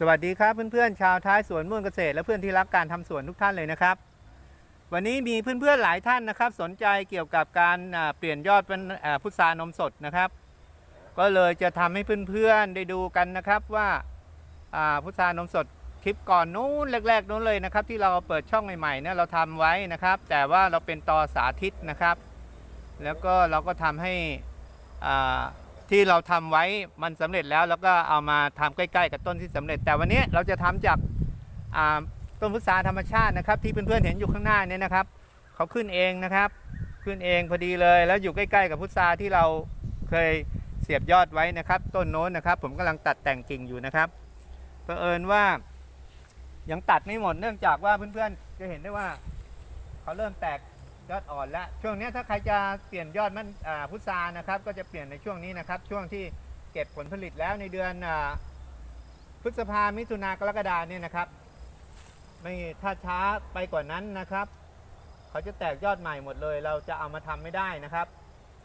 สวัสดีครับเพื่อนๆชาวท้ายสวนม่วนเกษตร และเพื่อนที่รักการทำสวนทุกท่านเลยนะครับ วันนี้มีเพื่อนๆหลายท่านนะครับ สนใจเกี่ยวกับการเปลี่ยนยอดเป็นพุทรานมสดนะครับ ก็เลยจะทำให้เพื่อนๆได้ดูกันนะครับว่าพุทรานมสดคลิปก่อนนู้นแรกๆนู้นเลยนะครับ ที่เราเปิดช่องใหม่ๆเนี่ยเราทำไว้นะครับ แต่ว่าเราเป็นตอสาธิตนะครับ แล้วก็เราก็ทำให้อ่า ที่เราทำไว้มันสำเร็จแล้ว แล้วก็เอามาทำใกล้ๆ กับต้นที่สำเร็จ แต่วันนี้เราจะทำจากต้นพุทราธรรมชาตินะครับ ที่เพื่อนๆเห็นอยู่ข้างหน้าเนี่ยนะครับเขาขึ้นเองนะครับ ขึ้นเองพอดีเลย แล้วอยู่ใกล้ๆ กับพุทราที่เราเคยเสียบยอดไว้นะครับ ต้นโน้นนะครับ ผมกำลังตัดแต่งกิ่งอยู่นะครับเผอิญว่ายังตัดไม่หมดเนื่องจากว่าเพื่อนๆจะเห็นได้ว่าเขาเริ่มแตก ยอดอ่อนแล้วช่วงนี้ถ้าใครจะเปลี่ยนยอดมันพุทรานะครับก็จะเปลี่ยนในช่วงนี้นะครับ ช่วงที่เก็บผลผลิตแล้วในเดือนอพฤษภามิถุนากรกฎาเนี่ยนะครับ ไม่ถ้าช้าไปกว่านั้นนะครับ เขาจะแตกยอดใหม่หมดเลย เราจะเอามาทำไม่ได้นะครับ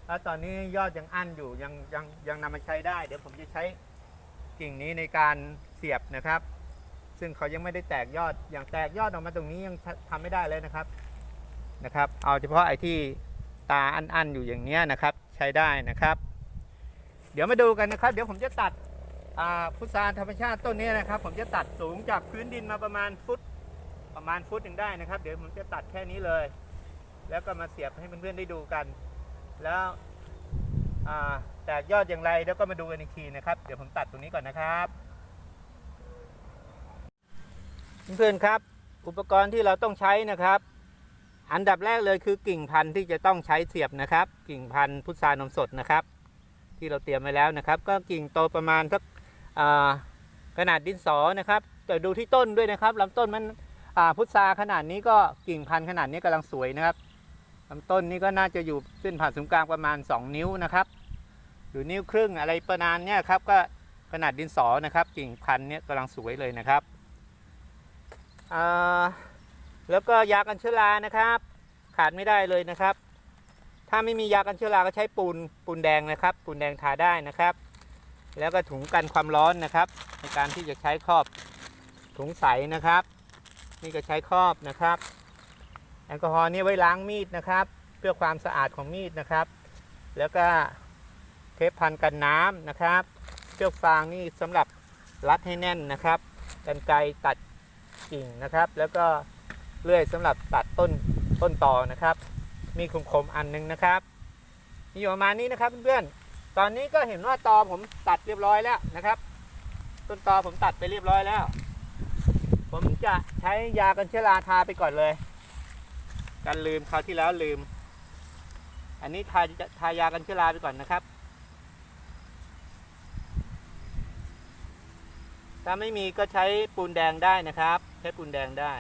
แล้วตอนนี้ยอดยังอั้นอยู่ยังยังยังนำมาใช้ได้ เดี๋ยวผมจะใช้กิ่งนี้ในการเสียบนะครับ ซึ่งเขายังไม่ได้แตกยอดอย่างแตกยอดออกมาตรงนี้ยังทำไม่ได้เลยนะครับ นะครับ เอาเฉพาะไอ้ที่ตาอันๆอยู่อย่างเนี้ยนะครับใช้ได้นะครับ เดี๋ยวมาดูกันนะครับ เดี๋ยวผมจะตัดพุทราธรรมชาติต้นนี้นะครับ ผมจะตัดสูงจากพื้นดินมาประมาณฟุตประมาณฟุตหนึ่งได้นะครับ เดี๋ยวผมจะตัดแค่นี้เลย แล้วก็มาเสียบให้เพื่อนๆได้ดูกัน แล้วแตกยอดอย่างไรเดี๋ยวก็มาดูกันอีกทีนะครับ เดี๋ยวผมตัดตรงนี้ก่อนนะครับเพื่อนๆครับ อุปกรณ์ที่เราต้องใช้นะครับ อันดับแรกเลยคือกิ่งพันธุ์ที่จะต้องใช้เสียบนะครับ กิ่งพันธุ์พุทรานมสดนะครับ ที่เราเตรียมไว้แล้วนะครับ ก็กิ่งโตประมาณสักขนาดดินสอนะครับ แต่ดูที่ต้นด้วยนะครับลำต้นมันพุทราขนาดนี้ก็กิ่งพันธุ์ขนาดนี้กำลังสวยนะครับลำต้นนี้ก็น่าจะอยู่เส้นผ่านศูนย์กลางประมาณ 2 นิ้วนะครับหรือนิ้วครึ่งอะไรประมาณเนี้ยครับก็ขนาดดินสอนะครับ กิ่งพันธุ์เนี้ยกำลังสวยเลยนะครับอ่า แล้วก็ยากันเชื้อรานะครับ ขาดไม่ได้เลยนะครับ ถ้าไม่มียากันเชื้อราก็ใช้ปูนปูนแดงนะครับ ปูนแดงทาได้นะครับ แล้วก็ถุงกันความร้อนนะครับ ในการที่จะใช้ครอบถุงใสนะครับ นี่ก็ใช้ครอบนะครับ แอลกอฮอล์นี่ไว้ล้างมีดนะครับ เพื่อความสะอาดของมีดนะครับ แล้วก็เทปพันกันน้ำนะครับเชือกฟางนี่สำหรับรัดให้แน่นนะครับกันไกตัดกิ่งนะครับ แล้วก็ เลื่อยสำหรับตัดต้นต้นต่อนะครับ มีคมๆอันหนึงนะครับ มีอยู่ประมาณนี้นะครับเพื่อนๆตอนนี้ก็เห็นว่าตอผมตัดเรียบร้อยแล้วนะครับ ต้นตอผมตัดไปเรียบร้อยแล้ว ผมจะใช้ยากันเชื้อราทาไปก่อนเลย กันลืมคราวที่แล้วลืม อันนี้ทาทายากันเชื้อราไปก่อนนะครับถ้าไม่มีก็ใช้ปูนแดงได้นะครับ ใช้ปูนแดงได้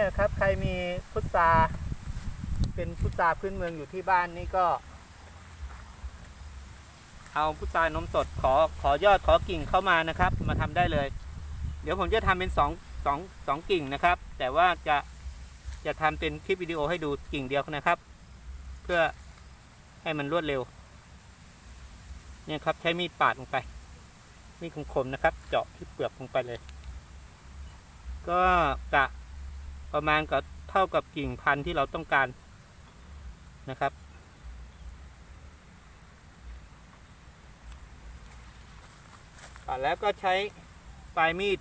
เนี่ยครับใครมีพุทราเป็นพุทราพื้นเมืองอยู่ที่บ้านนี่ก็ เอาพุทรานมสดขอขอยอดขอกิ่งเข้ามานะครับ มาทำได้เลย เดี๋ยวผมจะทำเป็นสองสองสองกิ่งนะครับ แต่ว่าจะจะทำเป็นคลิปวิดีโอให้ดูกิ่งเดียวนะครับ เพื่อให้มันรวดเร็ว เนี่ยครับใช้มีดปาดลงไป มีดคมๆนะครับ เจาะที่เปลือกลงไปเลย ก็กะ ประมาณกับเท่ากับกิ่งพันธุ์ที่เราต้องการนะครับ แล้วก็ใช้ปลายมีด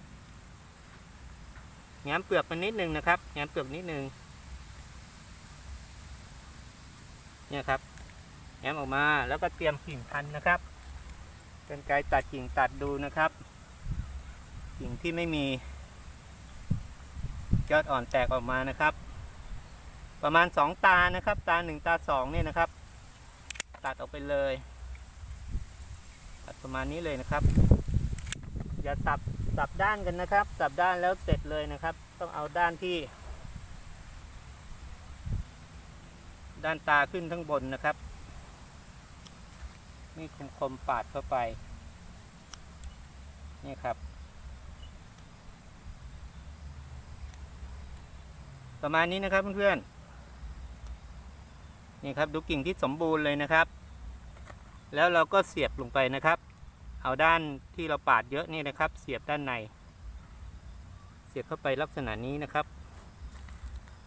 แง้มเปลือกมันนิดนึงนะครับแง้มเปลือกนิดนึงเนี่ยครับแง้มออกมาแล้วก็เตรียมกิ่งพันธุ์นะครับเป็นไกรตัดกิ่งตัดดูนะครับ กิ่งที่ไม่มี ยอดอ่อนแตกออกมานะครับ ประมาณสองตานะครับ ตาหนึ่งตาสองเนี่ยนะครับ ตัดออกไปเลย ตัดประมาณนี้เลยนะครับ อย่าสับสับด้านกันนะครับ สับด้านแล้วเสร็จเลยนะครับ ต้องเอาด้านที่ ด้านตาขึ้นข้งบนนะครับนี่คมคมๆปาดเข้าไป นี่ครับ ประมาณนี้นะครับเพื่อนๆนี่ครับดูกิ่งที่สมบูรณ์เลยนะครับ แล้วเราก็เสียบลงไปนะครับ เอาด้านที่เราปาดเยอะนี่นะครับ เสียบด้านใน เสียบเข้าไปลักษณะนี้นะครับ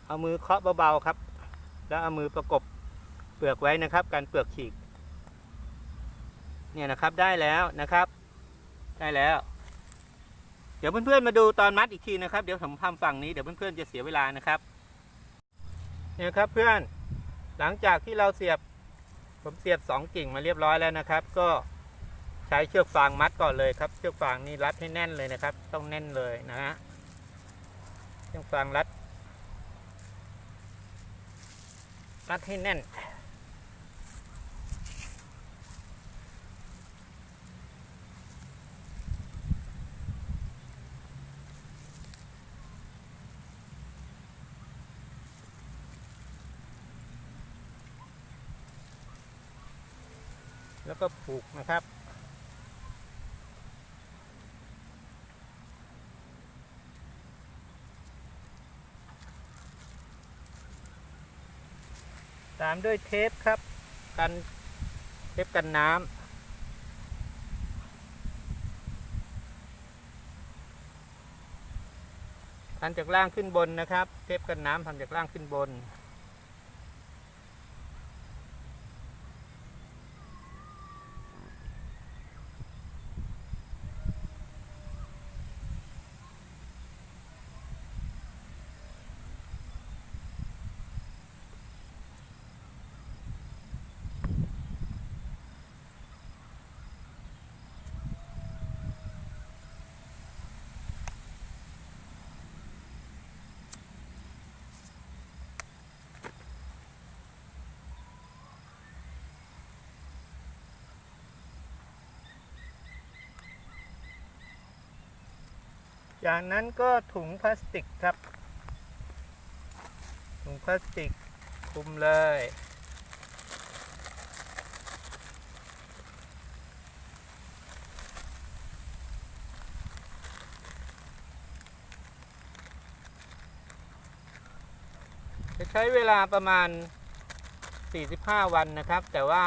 เอามือเคาะเบาๆครับ แล้วเอามือประกบเปลือกไว้นะครับ การเปลือกฉีกเนี่ยนะครับได้แล้วนะครับ ได้แล้ว เดี๋ยวเพื่อนๆมาดูตอนมัดอีกทีนะครับ เดี๋ยวผมทำฝั่งนี้เดี๋ยวเพื่อนๆจะเสียเวลานะครับเนี่ยครับเพื่อนหลังจากที่เราเสียบ ผมเสียบสองกิ่งมาเรียบร้อยแล้วนะครับ ก็ใช้เชือกฟางมัดก่อนเลยครับ เชือกฟางนี่รัดให้แน่นเลยนะครับ ต้องแน่นเลยนะฮะเชือกฟางรัดรัดให้แน่น แล้วก็ผูกนะครับ ตามด้วยเทปครับ กันเทปกันน้ำทำจากล่างขึ้นบนนะครับ เทปกันน้ำทำจากล่างขึ้นบน จากนั้นก็ถุงพลาสติกครับ ถุงพลาสติกคลุมเลย จะใช้เวลาประมาณ 45 วันนะครับ แต่ว่า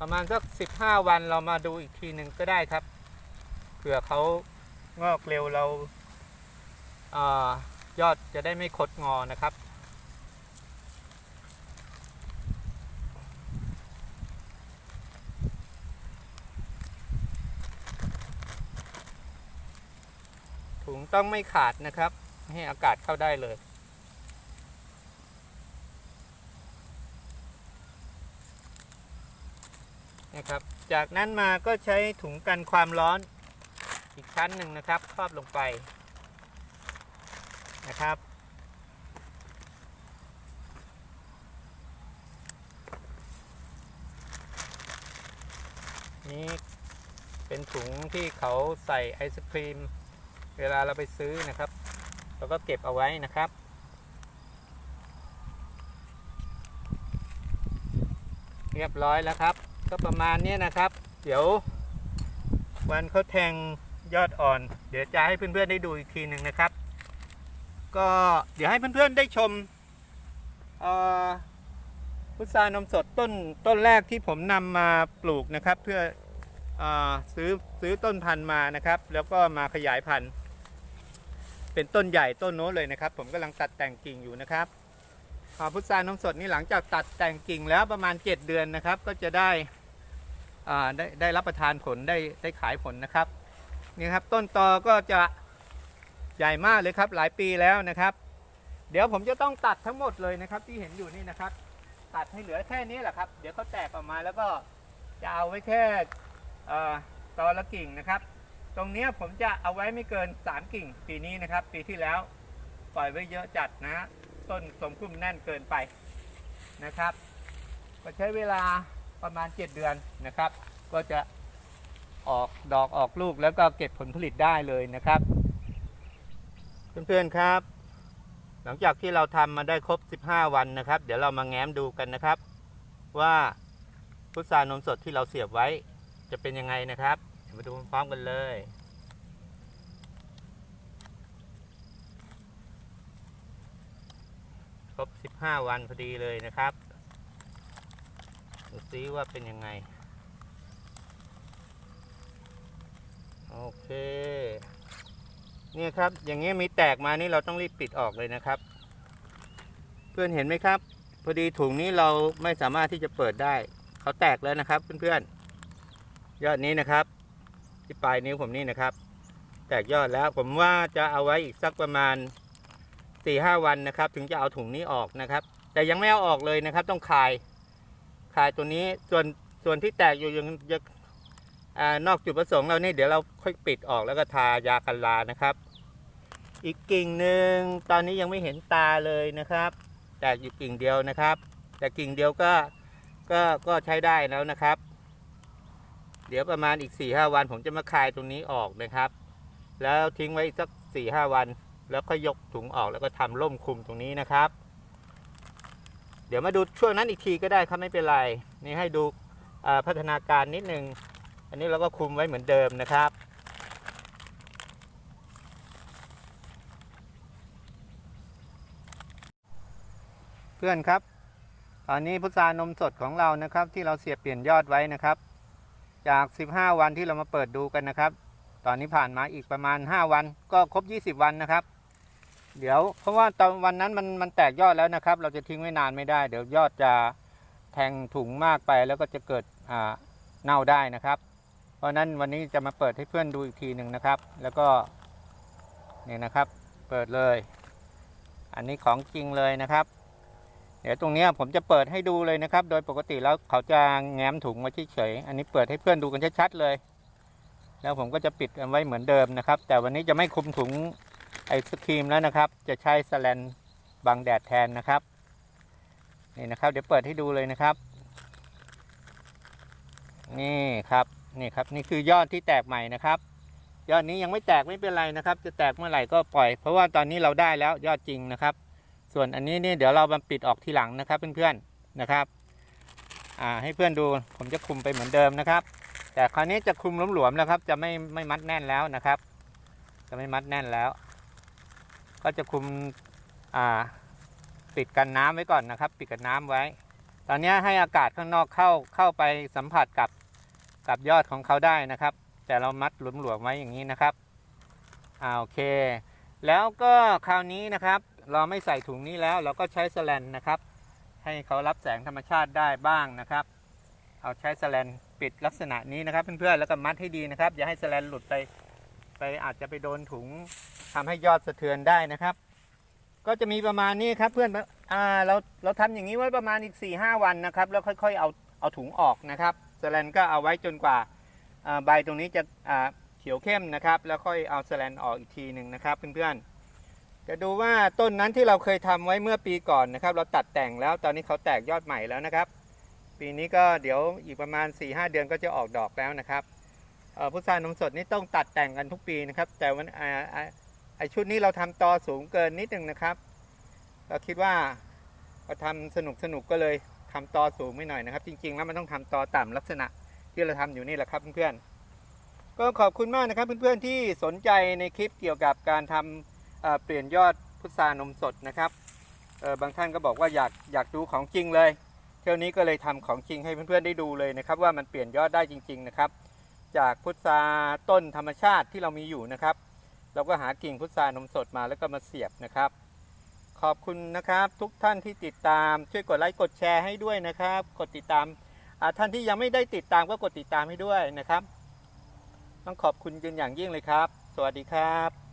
ประมาณสัก 15 วันเรามาดูอีกทีหนึ่งก็ได้ครับเผื่อเขา งอกเร็วเราอายอดจะได้ไม่คดงอนะครับ ถุงต้องไม่ขาดนะครับ ให้อากาศเข้าได้เลยนะครับ จากนั้นมาก็ใช้ถุงกันความร้อน อีกชั้นหนึ่งนะครับครอบลงไปนะครับ นี่เป็นถุงที่เขาใส่ไอศครีม เวลาเราไปซื้อนะครับเราก็เก็บเอาไว้นะครับเรียบร้อยแล้วครับ ก็ประมาณนี้นะครับ เดี๋ยววันเขาแทง ยอดอ่อน เดี๋ยวจะให้เพื่อนๆได้ดูอีกทีหนึ่งนะครับ ก็เดี๋ยวให้เพื่อนๆได้ชมพุทรานมสดต้นต้นแรกที่ผมนำมาปลูกนะครับ เพื่ออซื้อซื้อต้นพันธุ์มานะครับ แล้วก็มาขยายพันธุ์เป็นต้นใหญ่ต้นโน้นเลยนะครับ ผมกำลังตัดแต่งกิ่งอยู่นะครับอ่าพุทรานมสดนี่หลังจากตัดแต่งกิ่งแล้วประมาณ 7 เดือนนะครับ ก็จะได้ได้ได้รับประทานผลได้ได้ขายผลนะครับ นี่ครับต้นตอก็จะใหญ่มากเลยครับ หลายปีแล้วนะครับ เดี๋ยวผมจะต้องตัดทั้งหมดเลยนะครับ ที่เห็นอยู่นี่นะครับ ตัดให้เหลือแค่นี้แหละครับ เดี๋ยวเขาแตกออกมาแล้วก็จะเอาไว้แค่ตอละกิ่งนะครับ ตรงนี้ผมจะเอาไว้ไม่เกิน 3 กิ่ง ปีนี้นะครับ ปีที่แล้วปล่อยไว้เยอะจัดนะ ต้นสมคุ้มแน่นเกินไปนะครับ ก็ใช้เวลาประมาณ 7 เดือนนะครับ ก็จะ ออกดอกออกลูกแล้วก็เก็บผลผลิตได้เลยนะครับ เพื่อนๆครับ หลังจากที่เราทำมาได้ครบ 15 วันนะครับ เดี๋ยวเรามาแง้มดูกันนะครับ ว่าพุทรานมสดที่เราเสียบไว้จะเป็นยังไงนะครับมาดูพร้อมกันเลยครบ 15 วันพอดีเลยนะครับ ดูซิว่าเป็นยังไง โอเค เนี่ยครับ อย่างเงี้ยมีแตกมานี่เราต้องรีบปิดออกเลยนะครับ เพื่อนเห็นไหมครับ พอดีถุงนี้เราไม่สามารถที่จะเปิดได้ เขาแตกแล้วนะครับ เพื่อนๆ ยอดนี้นะครับ ที่ปลายนิ้วผมนี่นะครับ แตกยอดแล้วผมว่าจะเอาไว้อีกสักประมาณ4ี่ห้าวันนะครับ ถึงจะเอาถุงนี้ออกนะครับ แต่ยังไม่เอาออกเลยนะครับ ต้องคาย คายตัวนี้ส่วนส่วนที่แตกอยู่ยังยัง อนอกจุดประสงค์เรานี่เดี๋ยวเราค่อยปิดออกแล้วก็ทายากันลานะครับ อีกกิ่งหนึ่งตอนนี้ยังไม่เห็นตาเลยนะครับ แตกอยู่กิ่งเดียวนะครับ แต่กิ่งเดียวก็ก็ก็ใช้ได้แล้วนะครับ เดี๋ยวประมาณอีก4ี่ห้าวันผมจะมาคายตรงนี้ออกนะครับ แล้วทิ้งไว้สัก4ี่ห้าวัน แล้วก็ยกถุงออกแล้วก็ทำร่มคลุมตรงนี้นะครับ เดี๋ยวมาดูช่วงนั้นอีกทีก็ได้ครับไม่เป็นไรนี่ให้ดูพัฒนาการนิดนึง อันนี้เราก็คุมไว้เหมือนเดิมนะครับ เพื่อนครับตอนนี้พุทรานมสดของเรานะครับ ที่เราเสียบเปลี่ยนยอดไว้นะครับ จาก 15 วันที่เรามาเปิดดูกันนะครับ ตอนนี้ผ่านมาอีกประมาณ 5 วัน ก็ครบ 20 วันนะครับ เดี๋ยวเพราะว่าตอนวันนั้นมันมันแตกยอดแล้วนะครับ เราจะทิ้งไว้นานไม่ได้ เดี๋ยวยอดจะแทงถุงมากไปแล้วก็จะเกิดเน่าได้นะครับ เพราะนั้นวันนี้จะมาเปิดให้เพื่อนดูอีกทีหนึ่งนะครับ แล้วก็นี่นะครับ เปิดเลย อันนี้ของจริงเลยนะครับ เดี๋ยวตรงนี้ผมจะเปิดให้ดูเลยนะครับ โดยปกติแล้วเขาจะแง้มถุงมาเฉยๆอันนี้เปิดให้เพื่อนดูกันชัดๆเลย แล้วผมก็จะปิดไว้เหมือนเดิมนะครับ แต่วันนี้จะไม่คลุมถุงไอศครีมแล้วนะครับ จะใช้สแลนบังแดดแทนนะครับนี่นะครับ เดี๋ยวเปิดให้ดูเลยนะครับ นี่ครับ นี่ครับนี่คือยอดที่แตกใหม่นะครับ ยอดนี้ยังไม่แตกไม่เป็นไรนะครับ จะแตกเมื่อไหร่ก็ปล่อย เพราะว่าตอนนี้เราได้แล้วยอดจริงนะครับ ส่วนอันนี้นี่เดี๋ยวเรามาปิดออกทีหลังนะครับเพื่อนๆนะครับอ่าให้เพื่อนดูผมจะคุมไปเหมือนเดิมนะครับ แต่คราวนี้จะคลุมหลวมๆแล้วครับ จะไม่ไม่มัดแน่นแล้วนะครับ จะไม่มัดแน่นแล้ว ก็จะคุมอ่าปิดกันน้ำไว้ก่อนนะครับ ปิดกันน้ำไว้ ตอนนี้ให้อากาศข้างนอกเข้าเข้าไปสัมผัสกับ กับยอดของเขาได้นะครับ แต่เรามัดหลวมๆไว้อย่างนี้นะครับอ่าโอเค แล้วก็คราวนี้นะครับ เราไม่ใส่ถุงนี้แล้ว เราก็ใช้สแลนนะครับ ให้เขารับแสงธรรมชาติได้บ้างนะครับ เอาใช้สแลนปิดลักษณะนี้นะครับเพื่อนๆแล้วก็มัดให้ดีนะครับ อย่าให้สแลนหลุดไปไปอาจจะไปโดนถุงทำให้ยอดสะเทือนได้นะครับ ก็จะมีประมาณนี้ครับเพื่อนอ่าเราเราทำอย่างนี้ไว้ประมาณอีก4ี่ห้าวันนะครับ แล้วค่อยๆเอาเอาถุงออกนะครับ สแลนก็เอาไว้จนกว่าใบตรงนี้จะเขียวเข้มนะครับ แล้วค่อยเอาสแลนออกอีกทีหนึ่งนะครับเพื่อนๆจะดูว่าต้นนั้นที่เราเคยทำไว้เมื่อปีก่อนนะครับ เราตัดแต่งแล้วตอนนี้เขาแตกยอดใหม่แล้วนะครับ ปีนี้ก็เดี๋ยวอีกประมาณ 4-5 เดือนก็จะออกดอกแล้วนะครับพุทรานมสดนี่ต้องตัดแต่งกันทุกปีนะครับ แต่วันไอชุดนี้เราทำตอสูงเกินนิดนึงนะครับ เราคิดว่าเราทำสนุกสนุกก็เลย ทำตอสูงไม่หน่อยนะครับ จริง ๆ แล้วมันต้องทำตอต่ำลักษณะที่เราทำอยู่นี่แหละครับเพื่อนๆก็ขอบคุณมากนะครับเพื่อนๆที่สนใจในคลิปเกี่ยวกับการทำเอ่อเปลี่ยนยอดพุทรานมสดนะครับบางท่านก็บอกว่าอยากอยากดูของจริงเลยเที่ยวนี้ก็เลยทำของจริงให้เพื่อนๆได้ดูเลยนะครับ ว่ามันเปลี่ยนยอดได้จริง ๆนะครับ จากพุทราต้นธรรมชาติที่เรามีอยู่นะครับ เราก็หากิ่งพุทรานมสดมาแล้วก็มาเสียบนะครับ ขอบคุณนะครับ ทุกท่านที่ติดตามช่วยกดไลค์กดแชร์ให้ด้วยนะครับ กดติดตามท่านที่ยังไม่ได้ติดตามก็กดติดตามให้ด้วยนะครับ ต้องขอบคุณเป็นอย่างยิ่งเลยครับ สวัสดีครับ